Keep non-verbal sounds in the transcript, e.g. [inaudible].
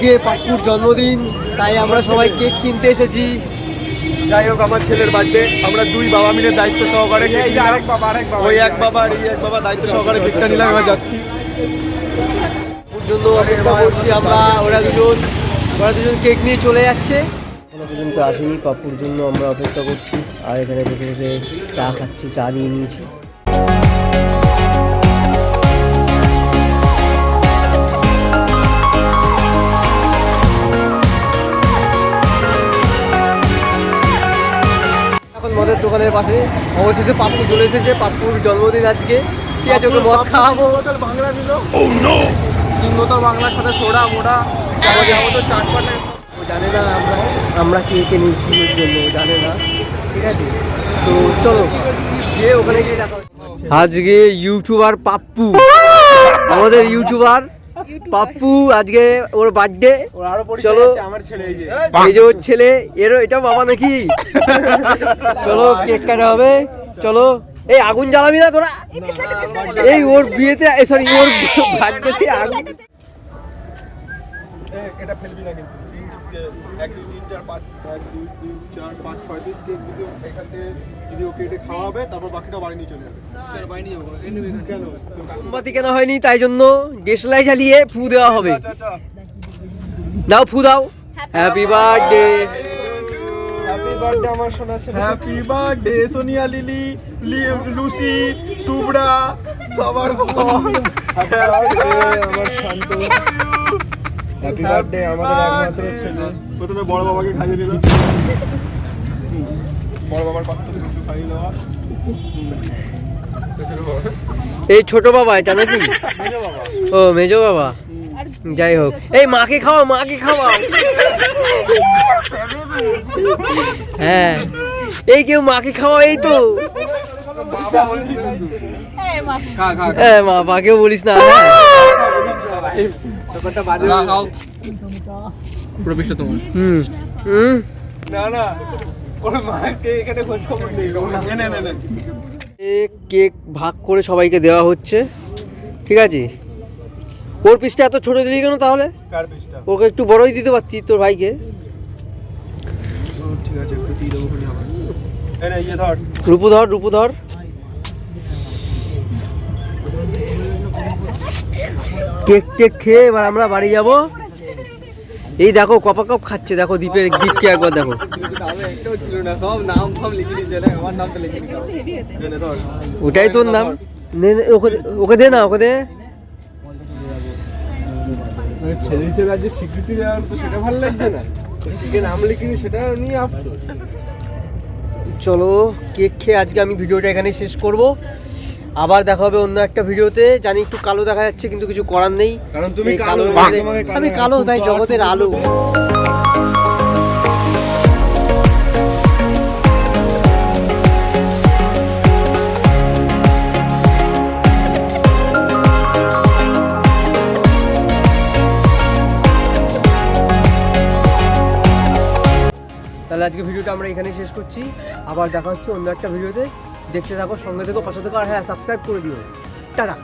আজকে পাপ্পুর জন্মদিন তাই আমরা সবাই কেক কিনতে এসেছি। যাই হোক আমার ছেলের বার্থডে আমরা দুই বাবা মিলে দায়িত্ব সহকারে ওই এক বাবা। আর এই এক বাবা দায়িত্ব সহকারে কেকটা নিলাম আমরা যাচ্ছি। ওর জন্য অপেক্ষা করছি আমরা ওরা দুজন। ওরা দুজন কেক নিয়ে চলে যাচ্ছে। এখনও পর্যন্ত আসেনি পাপ্পুর জন্য আমরা অপেক্ষা করছি। আর এখানে বসে বসে চা খাচ্ছি চা নিয়ে নিয়েছি। মদের দোকানের পাশে। অবশেষে পাপ্পু চলে এসেছে। পাপ্পুর জন্মদিন আজকে। ঠিক আছে ওকে মদ খাওয়াবো। বাংলা নিল তিন বোতল বাংলার সাথে সোডা মোড়া। ও জানে না আমরা আমরা কে কে নিয়েছি ওর জন্য জানে না। ঠিক আছে? তো চলো গিয়ে ওখানে গিয়ে দেখা আজকে ইউটিউবার পাপ্পু। আমাদের ইউটিউবার পাপ্পু আজকে ওর বার্থডে ওর চলো। পরিচয় আমার ছেলে এই যে ওর ছেলে এর এটা বাবা নাকি চলো কেক কাটা হবে চলো এই আগুন জ্বালাবি না তোরা এই ওর বিয়েতে সরি ওর বার্থডেতে আগুন এটা ফেলবি না কিন্তু তিন, এক দুই তিন চার পাঁচ এক দুই তিন চার পাঁচ ছয় পিস কেক যদি এখান থেকে যদি ও কেটে খাওয়া হবে তারপর বাকিটা বাড়ি নিয়ে চলে যাবে। বাড়ি নিয়ে যাব? কেন? মোমবাতি কেনা হয়নি তাই জন্য দেশলাই জ্বালিয়ে ফু দেওয়া হবে। আচ্ছা আচ্ছা দাও ফু দাও। হ্যাপি বার্থডে হ্যাপি বার্থডে আমার সোনা ছেলে। Happy birthday Sonia Lily Lucy সুবড়া সবার হ্যাপি বার্থডে আমার শান্ত। হ্যাপি বার্থডে আমাদের একমাত্র ছেলে। প্রথমে বড় বাবাকে খাইয়ে দিল। বড় বাবার একটু খাইয়ে দেওয়া। এই ছোট বাবা এটা নাকি? [laughs] ও মেজো বাবা। যাই হোক। এই মাকে খাওয়া মাকে খাওয়া হ্যাঁ। এই কেউ মাকে খাওয়া এই তো। খা খা হ্যাঁ মা বলিস না। ব্যাপারটা তোমার। হুম। হুম। না না ওর মাকে এখানে খোঁজ খবর নেই না না না না। কেক কেক ভাগ করে সবাইকে দেওয়া হচ্ছে। ঠিক আছে? ওর পিসটা এত ছোট দিলি কেন তাহলে? ওকে একটু বড়ই দিতে পারতি তোর ভাইকে। রূপু ধর রূপু ধর। কেক টেক খেয়ে এবার আমরা বাড়ি যাব। এই দেখো, কপা কপ খাচ্ছে, দেখো দীপের, দীপকে একবার দেখো। ওটাই তোর নাম? ওকে দে না, ওকে দে ছেলে সেটা ভালো লাগছে না নাম লিখিনি সেটা চলো, কেক খেয়ে আজকে আমি ভিডিওটা এখানে শেষ করব। আবার দেখা হবে অন্য একটা ভিডিওতে। জানি একটু কালো দেখা যাচ্ছে কিন্তু কিছু করার নেই। কারণ তুমি কালো আমি কালো তাই জগতের আলো। তাহলে আজকে ভিডিওটা আমরা এখানেই শেষ করছি। আবার দেখা হচ্ছে অন্য একটা ভিডিওতে। দেখতে থাকো সঙ্গে থেকো পাশে থেকো আর হ্যাঁ সাবস্ক্রাইব করে দিও। টাটা!